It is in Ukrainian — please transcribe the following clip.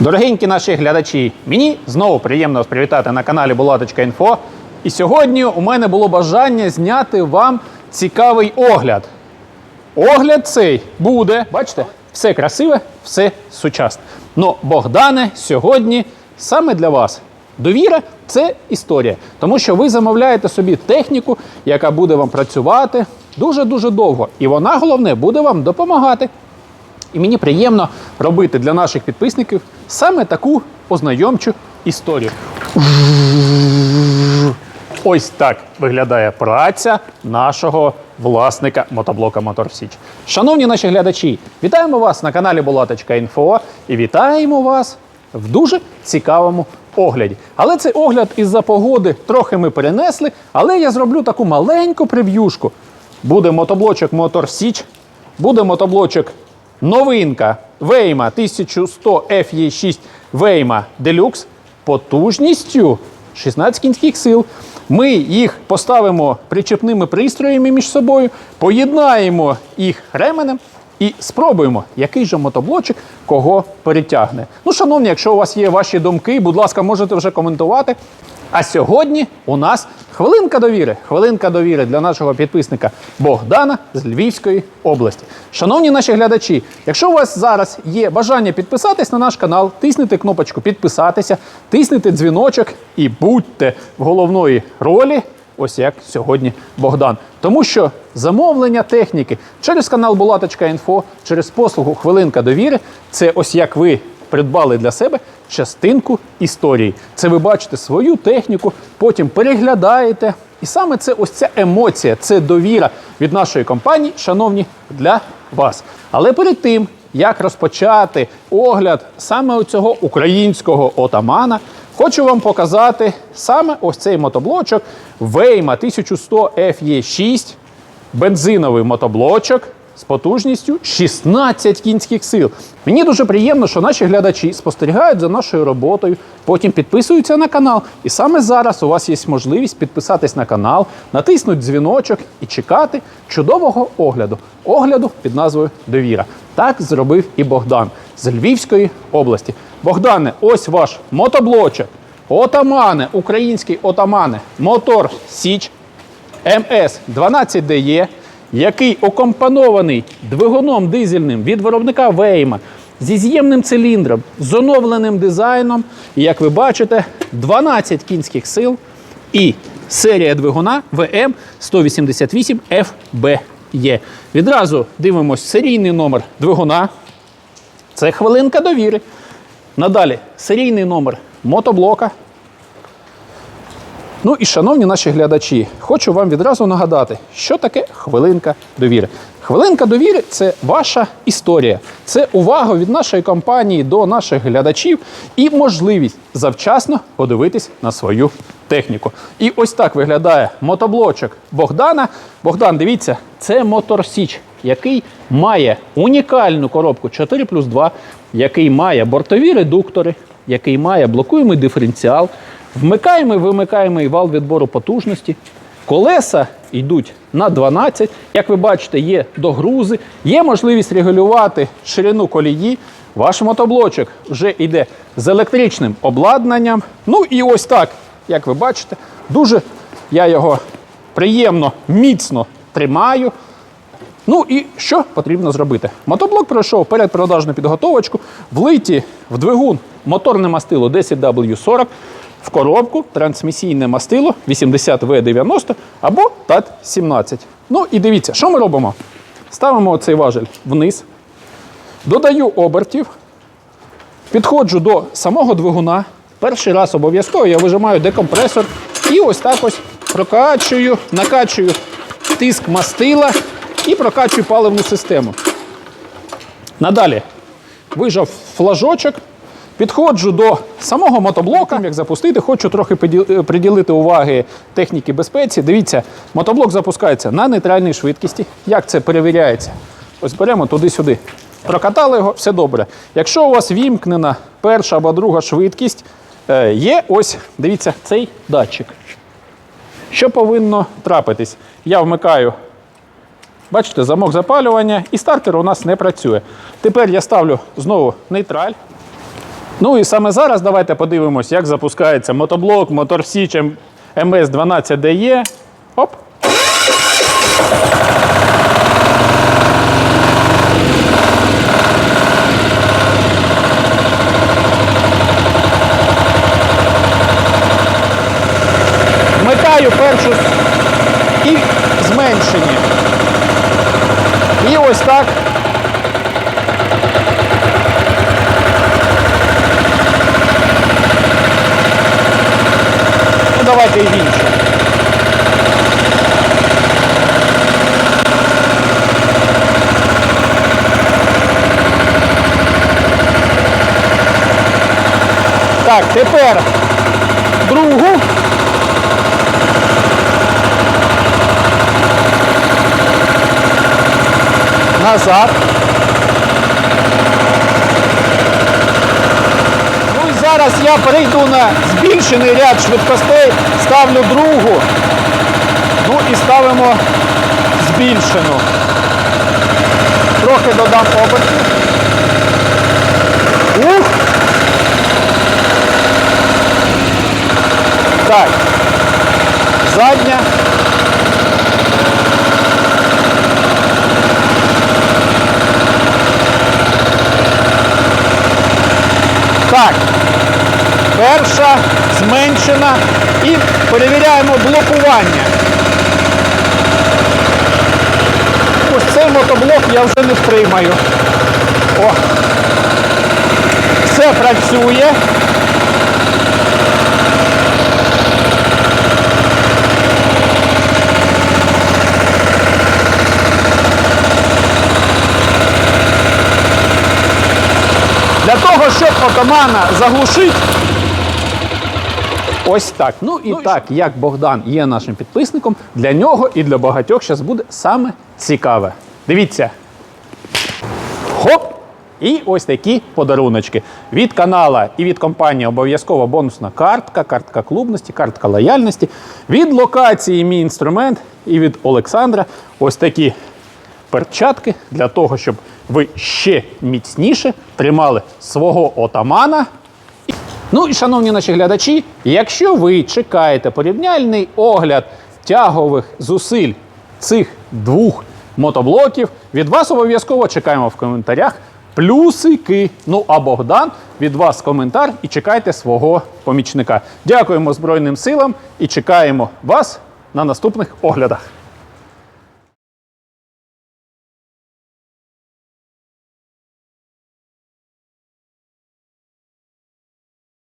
Дорогенькі наші глядачі, мені знову приємно вас привітати на каналі Булаточка.Інфо. І сьогодні у мене було бажання зняти вам цікавий огляд. Огляд цей буде, бачите, все красиве, все сучасне. Ну, Богдане, сьогодні саме для вас. Довіра це історія, тому що ви замовляєте собі техніку, яка буде вам працювати дуже-дуже довго. І вона, головне, буде вам допомагати. І мені приємно робити для наших підписників саме таку ознайомчу історію. Ось так виглядає праця нашого власника мотоблока Мотор Січ. Шановні наші глядачі, вітаємо вас на каналі Булаточка.Інфо і вітаємо вас в дуже цікавому огляді. Але цей огляд із-за погоди трохи ми перенесли, але я зроблю таку маленьку прев'юшку. Буде мотоблочок Мотор Січ, буде мотоблочок новинка Вейма 1100 FE6 Вейма Deluxe потужністю 16 кінських сил. Ми їх поставимо причепними пристроями між собою, поєднаємо їх ременем і спробуємо, який же мотоблочок кого перетягне. Ну, шановні, якщо у вас є ваші думки, будь ласка, можете вже коментувати. А сьогодні у нас хвилинка довіри. Хвилинка довіри для нашого підписника Богдана з Львівської області. Шановні наші глядачі, якщо у вас зараз є бажання підписатись на наш канал, тисніть кнопочку підписатися, тисніть дзвіночок і будьте в головної ролі. Ось як сьогодні Богдан. Тому що замовлення техніки через канал Булаточка.Інфо, через послугу Хвилинка довіри це ось як ви придбали для себе частинку історії. Це ви бачите свою техніку, потім переглядаєте. І саме це ось ця емоція, це довіра від нашої компанії, шановні, для вас. Але перед тим, як розпочати огляд саме цього українського отамана, хочу вам показати саме ось цей мотоблочок Вейма 1100 FE6, бензиновий мотоблочок з потужністю 16 кінських сил. Мені дуже приємно, що наші глядачі спостерігають за нашою роботою, потім підписуються на канал. І саме зараз у вас є можливість підписатись на канал, натиснути дзвіночок і чекати чудового огляду. Огляду під назвою Довіра. Так зробив і Богдан з Львівської області. Богдане, ось ваш мотоблочок. Отамане, український отамане, мотор Січ МС 12DE, який окомпонований двигуном дизельним від виробника Вейма зі з'ємним циліндром, з оновленим дизайном. І, як ви бачите, 12 кінських сил і серія двигуна ВМ 188 FBE. Відразу дивимось серійний номер двигуна. Це хвилинка довіри. Надалі серійний номер мотоблока. Ну і шановні наші глядачі, хочу вам відразу нагадати, що таке хвилинка довіри. Хвилинка довіри це ваша історія, це увага від нашої компанії до наших глядачів і можливість завчасно подивитись на свою техніку. І ось так виглядає мотоблочок Богдана. Богдан, дивіться, це Мотор Січ, який має унікальну коробку 4 плюс 2, який має бортові редуктори, який має блокуємий диференціал. Вмикаємо і вимикаємо вал відбору потужності. Колеса йдуть на 12. Як ви бачите, є догрузи, є можливість регулювати ширину колії. Ваш мотоблочок вже йде з електричним обладнанням. Ну і ось так, як ви бачите, дуже я його приємно, міцно тримаю. Ну і що потрібно зробити? Мотоблок пройшов передпродажну підготовочку, влиті в двигун моторне мастило 10W40, в коробку трансмісійне мастило 80В90 або ТАТ-17. Ну і дивіться, що ми робимо? Ставимо цей важель вниз, додаю обертів, підходжу до самого двигуна. Перший раз обов'язково я вижимаю декомпресор і ось так ось прокачую, накачую тиск мастила і прокачую паливну систему. Надалі вижав флажочок, підходжу до самого мотоблока, як запустити, хочу трохи приділити уваги техніки безпеці. Дивіться, мотоблок запускається на нейтральній швидкості. Як це перевіряється? Ось беремо туди-сюди. Прокатали його, все добре. Якщо у вас вімкнена перша або друга швидкість, е, є ось, дивіться, цей датчик. Що повинно трапитись? Я вмикаю Бачите, замок запалювання і стартер у нас не працює. Тепер я ставлю знову нейтраль. Ну і саме зараз давайте подивимось, як запускається мотоблок Мотор Січ МС-12DE. Оп! Вмикаю першу і зменшені. І ось так давайте і в інше. Так, тепер другу. Назад. Ну і зараз я перейду на збільшений ряд швидкостей, ставлю другу. Ну і ставимо збільшену. Трохи додам обертів. Ух! Так. Задня. Так. Перша зменшена і перевіряємо блокування. Ось цей мотоблок я вже не втримаю. О. Все працює. Для того, щоб отамана заглушити. Ось так. Ну і так, як Богдан є нашим підписником, для нього і для багатьох зараз буде саме цікаве. Дивіться. Хоп! І ось такі подаруночки. Від канала і від компанії обов'язково бонусна картка, картка клубності, картка лояльності. Від локації мій інструмент і від Олександра ось такі перчатки для того, щоб ви ще міцніше тримали свого отамана. Ну і шановні наші глядачі, якщо ви чекаєте порівняльний огляд тягових зусиль цих двох мотоблоків, від вас обов'язково чекаємо в коментарях плюсики. Ну а Богдан від вас коментар і чекайте свого помічника. Дякуємо Збройним силам і чекаємо вас на наступних оглядах.